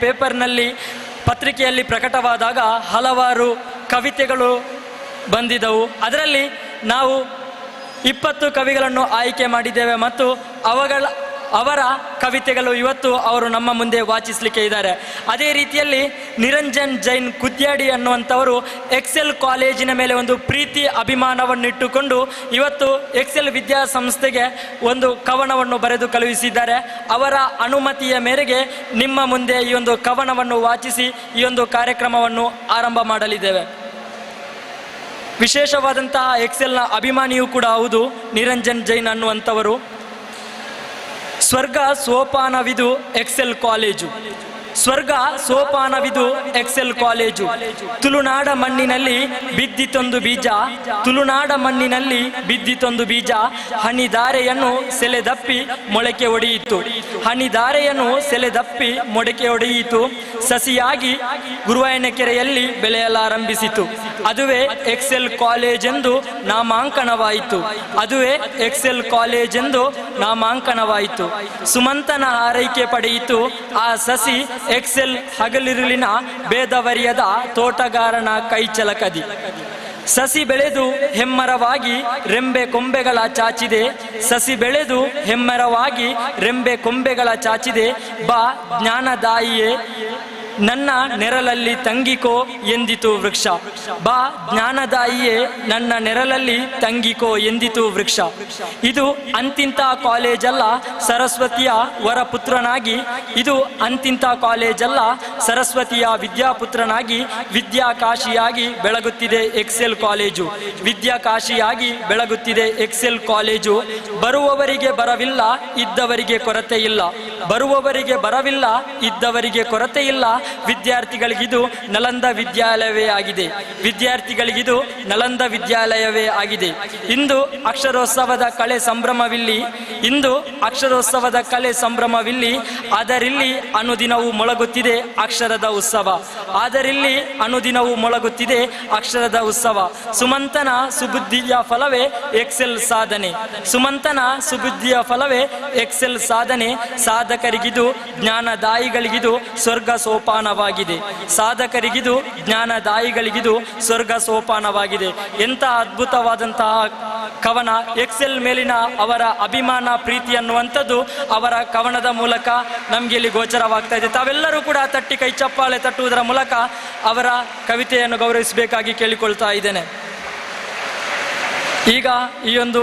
ಪೇಪರ್ನಲ್ಲಿ ಪತ್ರಿಕೆಯಲ್ಲಿ ಪ್ರಕಟವಾದಾಗ ಹಲವಾರು ಕವಿತೆಗಳು ಬಂದಿದ್ದವು. ಅದರಲ್ಲಿ ನಾವು ಇಪ್ಪತ್ತು ಕವಿಗಳನ್ನು ಆಯ್ಕೆ ಮಾಡಿದ್ದೇವೆ ಮತ್ತು ಅವಗಳ, ಅವರ ಕವಿತೆಗಳು ಇವತ್ತು ಅವರು ನಮ್ಮ ಮುಂದೆ ವಾಚಿಸಲಿಕ್ಕೆ ಇದ್ದಾರೆ. ಅದೇ ರೀತಿಯಲ್ಲಿ ನಿರಂಜನ್ ಜೈನ್ ಕುದ್ಯಾಡಿ ಅನ್ನುವಂಥವರು ಎಕ್ಸೆಲ್ ಕಾಲೇಜಿನ ಮೇಲೆ ಒಂದು ಪ್ರೀತಿ ಅಭಿಮಾನವನ್ನು ಇಟ್ಟುಕೊಂಡು ಇವತ್ತು ಎಕ್ಸೆಲ್ ವಿದ್ಯಾಸಂಸ್ಥೆಗೆ ಒಂದು ಕವನವನ್ನು ಬರೆದು ಕಳುಹಿಸಿದ್ದಾರೆ. ಅವರ ಅನುಮತಿಯ ಮೇರೆಗೆ ನಿಮ್ಮ ಮುಂದೆ ಈ ಒಂದು ಕವನವನ್ನು ವಾಚಿಸಿ ಈ ಒಂದು ಕಾರ್ಯಕ್ರಮವನ್ನು ಆರಂಭ ಮಾಡಲಿದ್ದೇವೆ. ವಿಶೇಷವಾದಂತಹ ಎಕ್ಸೆಲ್ನ ಅಭಿಮಾನಿಯೂ ಕೂಡ ಹೌದು, ನಿರಂಜನ್ ಜೈನ್ ಅನ್ನುವಂಥವರು. ಸ್ವರ್ಗ ಸೋಪಾನವಿದು ಎಕ್ಸೆಲ್ ಕಾಲೇಜು. ಸ್ವರ್ಗ ಸೋಪಾನವಿದು ಎಕ್ಸೆಲ್ ಕಾಲೇಜು. ತುಳುನಾಡ ಮಣ್ಣಿನಲ್ಲಿ ಬಿದ್ದಿತೊಂದು ಬೀಜ. ತುಳುನಾಡ ಮಣ್ಣಿನಲ್ಲಿ ಬಿದ್ದಿತೊಂದು ಬೀಜ. ಹನಿದಾರೆಯನ್ನು ಸೆಲೆದಪ್ಪಿ ಮೊಳಕೆ ಒಡೆಯಿತು. ಹನಿದಾರೆಯನ್ನು ಸೆಲೆದಪ್ಪಿ ಮೊಳಕೆ ಒಡೆಯಿತು. ಸಸಿಯಾಗಿ ಗುರುವಾಯನಕೆರೆಯಲ್ಲಿ ಬೆಳೆಯಲಾರಂಭಿಸಿತು. ಅದುವೇ ಎಕ್ಸೆಲ್ ಕಾಲೇಜ್ ಎಂದು ನಾಮಾಂಕನವಾಯಿತು. ಅದುವೇ ಎಕ್ಸೆಲ್ ಕಾಲೇಜ್ ಎಂದು ನಾಮಾಂಕನವಾಯಿತು. ಸುಮಂತನ ಆರೈಕೆ ಪಡೆಯಿತು. ಆ ಸಸಿ ಎಕ್ಸೆಲ್ ಹಗಲಿರುಳಿನ ಭೇದವರಿಯದ ತೋಟಗಾರನ ಕೈಚಲಕದಿ. ಸಸಿ ಬೆಳೆದು ಹೆಮ್ಮರವಾಗಿ ರೆಂಬೆ ಕೊಂಬೆಗಳ ಚಾಚಿದೆ. ಸಸಿ ಬೆಳೆದು ಹೆಮ್ಮರವಾಗಿ ರೆಂಬೆ ಕೊಂಬೆಗಳ ಚಾಚಿದೆ. ಬಾ ಜ್ಞಾನದಾಯಿಯೇ. ನನ್ನ ನೆರಳಲ್ಲಿ ತಂಗಿಕೋ ಎಂದಿತು ವೃಕ್ಷ. ಬಾ ಜ್ಞಾನದಾಯಿಯೇ ನನ್ನ ನೆರಳಲ್ಲಿ ತಂಗಿಕೋ ಎಂದಿತು ವೃಕ್ಷ. ಇದು ಅಂತಿಂತ ಕಾಲೇಜಲ್ಲ ಸರಸ್ವತಿಯ ವರಪುತ್ರನಾಗಿ, ಇದು ಅಂತಿಂತ ಕಾಲೇಜಲ್ಲ ಸರಸ್ವತಿಯ ವಿದ್ಯಾಪುತ್ರನಾಗಿ, ವಿದ್ಯಾಕಾಶಿಯಾಗಿ ಬೆಳಗುತ್ತಿದೆ ಎಕ್ಸೆಲ್ ಕಾಲೇಜು. ವಿದ್ಯಾಕಾಶಿಯಾಗಿ ಬೆಳಗುತ್ತಿದೆ ಎಕ್ಸೆಲ್ ಕಾಲೇಜು. ಬರುವವರಿಗೆ ಬರವಿಲ್ಲ, ಇದ್ದವರಿಗೆ ಕೊರತೆ ಇಲ್ಲ ಬರುವವರಿಗೆ ಬರವಿಲ್ಲ, ಇದ್ದವರಿಗೆ ಕೊರತೆ ಇಲ್ಲ. ವಿದ್ಯಾರ್ಥಿಗಳಿಗಿದು ನಲಂದ ವಿದ್ಯಾಲಯವೇ ಆಗಿದೆ. ವಿದ್ಯಾರ್ಥಿಗಳಿಗಿದು ನಲಂದ ವಿದ್ಯಾಲಯವೇ ಆಗಿದೆ. ಇಂದು ಅಕ್ಷರೋತ್ಸವದ ಕಳೆ ಸಂಭ್ರಮವಿಲ್ಲಿ, ಇಂದು ಅಕ್ಷರೋತ್ಸವದ ಕಲೆ ಸಂಭ್ರಮವಿಲ್ಲಿ, ಅದರಿಲ್ಲಿ ಅನುದಿನವೂ ಮೊಳಗುತ್ತಿದೆ ಅಕ್ಷರದ ಉತ್ಸವ. ಆದರಿಲ್ಲಿ ಅನುದಿನವೂ ಮೊಳಗುತ್ತಿದೆ ಅಕ್ಷರದ ಉತ್ಸವ. ಸುಮಂತನ ಸುಬುದ್ಧಿಯ ಫಲವೇ ಎಕ್ಸೆಲ್ ಸಾಧನೆ. ಸುಮಂತನ ಸುಬುದ್ಧಿಯ ಫಲವೇ ಎಕ್ಸೆಲ್ ಸಾಧನೆ. ಸಾಧಕರಿಗಿದು ಜ್ಞಾನದಾಯಿಗಳಿಗಿದು ಸ್ವರ್ಗ ಸೋಪಾನವಾಗಿದೆ. ಸಾಧಕರಿಗಿದು ಜ್ಞಾನದಾಯಿಗಳಿಗಿದು ಸ್ವರ್ಗ ಸೋಪಾನವಾಗಿದೆ. ಎಂಥ ಅದ್ಭುತವಾದಂತಹ ಕವನ ಎಕ್ಸೆಲ್ ಮೇಲಿನ ಅವರ ಅಭಿಮಾನ, ಪ್ರೀತಿ ಅನ್ನುವಂಥದ್ದು ಅವರ ಕವನದ ಮೂಲಕ ನಮಗೆ ಇಲ್ಲಿ ಗೋಚರವಾಗ್ತಾ ಇದೆ. ತಾವೆಲ್ಲರೂ ಕೂಡ ತಟ್ಟಿ ಕೈ ಚಪ್ಪಾಳೆ ತಟ್ಟುವುದರ ಮೂಲಕ ಅವರ ಕವಿತೆಯನ್ನು ಗೌರವಿಸಬೇಕಾಗಿ ಕೇಳಿಕೊಳ್ತಾ ಇದ್ದೇನೆ. ಈಗ ಈ ಒಂದು